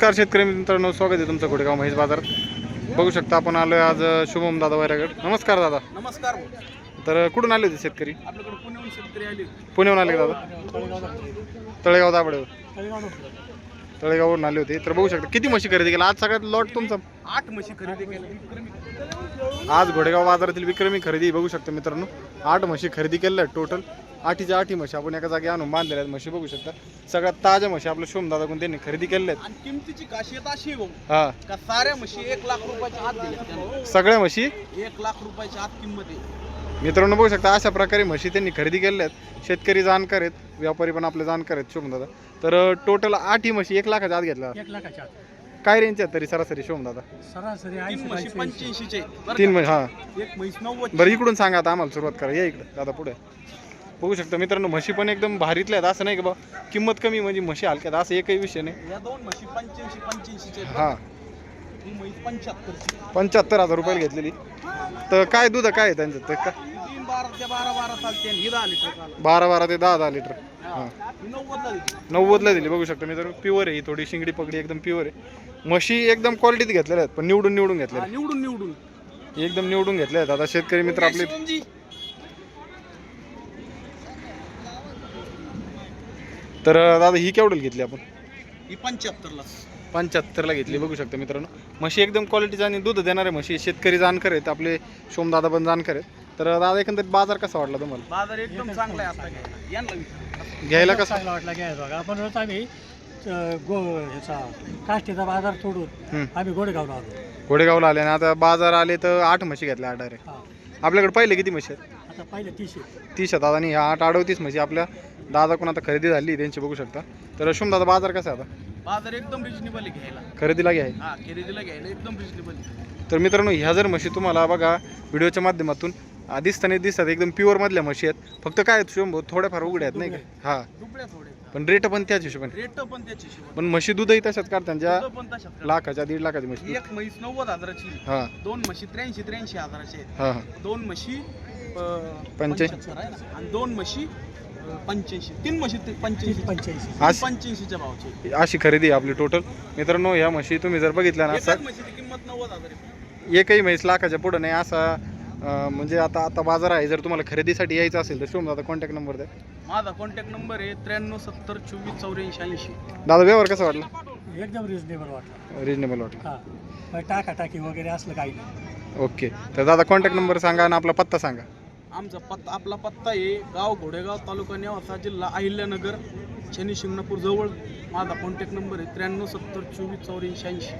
नमस्कार शेतकरी मित्रांनो स्वागत आहे तुमचं घोडेगाव महेश बाजारात. बघू शकता आपण आलोय आज शुभम दादा वैरागड. नमस्कार दादा. नमस्कार. तर कुठून आले होते शेतकरी? पुण्याहून आले दादा? तळेगाव दाबडे. तळेगाववरून आले होते. तर बघू शकता किती म्हशी खरेदी केला आज सगळ्यात लॉट तुमचा? आठ म्हशी खरेदी केल्या. आज घोडेगाव बाजारातील विक्रमी खरेदी बघू शकता मित्रांनो. आठ म्हशी खरेदी केल्या टोटल. आठीच्या आठी म्हशी आपण एका जागी आणून बांधलेल्या आहेत. म्हशी बघू शकता. सगळ्यात ताज्या म्हशी आपल्या शोम दादाकडून त्यांनी खरेदी केलेल्या आहेत. आणि किमतीची खासियत अशी आहे भाऊ हा. का साऱ्या म्हशी एक लाख रुपयाच्या आत दिल्या त्यानं. सगळ्या म्हशी? एक लाख रुपयाच्या आत किंमत आहे. मित्रांनो बघू शकता अशा प्रकारे म्हशी त्यांनी खरेदी केल्या आहेत. शेतकरी जाणकार आहेत व्यापारी पण आपले जाणकार आहेत शोम दादा तर टोटल आठ ही म्हशी एक लाखाच्या आत घेतल्या. एक लाखाच्या आत. काय रेंज आहेत तरी सरासरी शोम दादा सरासरी तीन ऐंशी म्हशी. पंच्याऐंशीचे तीन हा. एक म्हैस नव्वद बरं इकडून सांगा आता आम्हाला सुरुवात करा. या इकडे. दादा पुढे. बघू शकता मित्रांनो म्हशी पण एकदम भारीतल्या आहेत असं नाही का बा? किंमत कमी म्हणजे म्हशी हलक्यात असं एकही विषय नाही. या दोन म्हशी पंच्याऐंशी पंच्याऐंशीचे आहेत. हा? ही म्हैस पंच्याहत्तरची पंच्याहत्तर हजार रुपयाला घेतलेली. तर काय दूध काय आहे त्यांचं? तर का? तीन बारा ते बारा बारा चालते आणि ही दहा लिटर चालते. बारा बारा ते दहा दहा लिटर. हां. ही. नव्वदला देते नव्वदला दिली बघू शकता मित्रांनो प्युअर आहे ही थोडी शिंगडी पगडी एकदम प्युअर आहे. म्हशी एकदम क्वालिटीत घेतलेल्या आहेत पण निवडून निवडून घेतलेल्या हा, निवडून निवडून. आहेत. एकदम निवडून घेतल्या आहेत. आता शेतकरी मित्र आपले तर दादा ही केवढं घेतली आपण? ही पंच्याहत्तरला. पंच्याहत्तरला घेतली बघू शकता मित्रांनो. म्हशी एकदम क्वालिटीचा आणि दूध देणारे म्हशी शेतकरी जाणकर आहेत आपले सोमदादा पण जाणकर आहेत. तर दादा एकंदरीत बाजार कसा वाटला तुम्हाला? बाजार एकदम चांगला आहे आता. घ्यायला यांना विचारा. घ्यायला कसा? चांगला वाटला घ्यायचा बघा. आपण रोज आम्ही अं, गो ह्याचा काष्टीचा बाजार सोडून. आम्ही गोडेगावला आलो. घोडेगावला आले आणि आता बाजार आले तर आठ म्हशी घेतल्या आठ डायरेक्ट हा. आपल्याकडे पहिले किती म्हशी आहेत? आता पहिले तीसशे तीस आहेत. आता आणि ह्या आठ अडवतीस म्हशी आपल्या दादाकडून आता खरेदी झाली त्यांची बघू शकता. तर शुम दादा बाजार कसा आहे आता? बाजार एकदम रिजनेबल आहे घ्यायला. खरेदीला घ्याय हा खरेदीला घ्यायला एकदम रिजनेबल तर मित्रांनो ह्या जर म्हशी तुम्हाला बघा व्हिडिओच्या माध्यमातून आ, दिसताना दिसतात एकदम प्युअर मधल्या म्हशी आहेत. फक्त काय आहेत शुभम भाऊ थोड्याफार उघड्या आहेत नाही का? हा. दुबळ्या थोडे पण रेट पण त्याच हिशोबाने. रेट पण त्याची शिवाय पण म्हशी दूधही तशाच काढतात ज्या पण. लाखाच्या दीड लाखाची म्हशी एक म्हैस नव्वद हजाराची. हा. दोन म्हशी त्र्याऐंशी त्र्याऐंशी हजाराचे आहेत. हा हा. दोन म्हशी अं, पंच्याऐंशी. 75 आहे ना? आणि दोन म्हशी पंच्याऐंशी तीन म्हशी ते पंच्याऐंशी. पंच्याऐंशी. आज पंच्याऐंशीच्या भावचे. अशी खरेदी आहे आपली टोटल मित्रांनो ह्या म्हशी तुम्ही जर बघितल्या ना एकाच असा म्हशीची किंमत नव्वद हजार आहे. एकही म्हैस लाखाच्या पुढं नाही असा अं, म्हणजे आता आता बाजार आहे जर तुम्हाला खरेदीसाठी यायचं असेल तर शुभम दादा कॉन्टॅक्ट नंबर द्या. माझा कॉन्टॅक्ट नंबर आहे त्र्याण्णव सत्तर चोवीस चौऱ्याऐंशी ऐंशी. दादा व्यवहार कसा वाटला? एकदम रिजनेबल वाटला. रिजनेबल वाटला. हा. पण टाकाटाकी वगैरे असलं काही नाही. ओके. तर दादा कॉन्टॅक्ट नंबर सांगा आणि आपला पत्ता सांगा. आमचा पत्ता आपला पत्ता आहे गाव घोडेगाव तालुका नेवासा जिल्हा अहिल्यानगर शनी शिंगणापूर जवळ. माझा कॉन्टॅक्ट नंबर आहे त्र्याण्णव सत्तर चोवीस चौऱ्याऐंशी ऐंशी.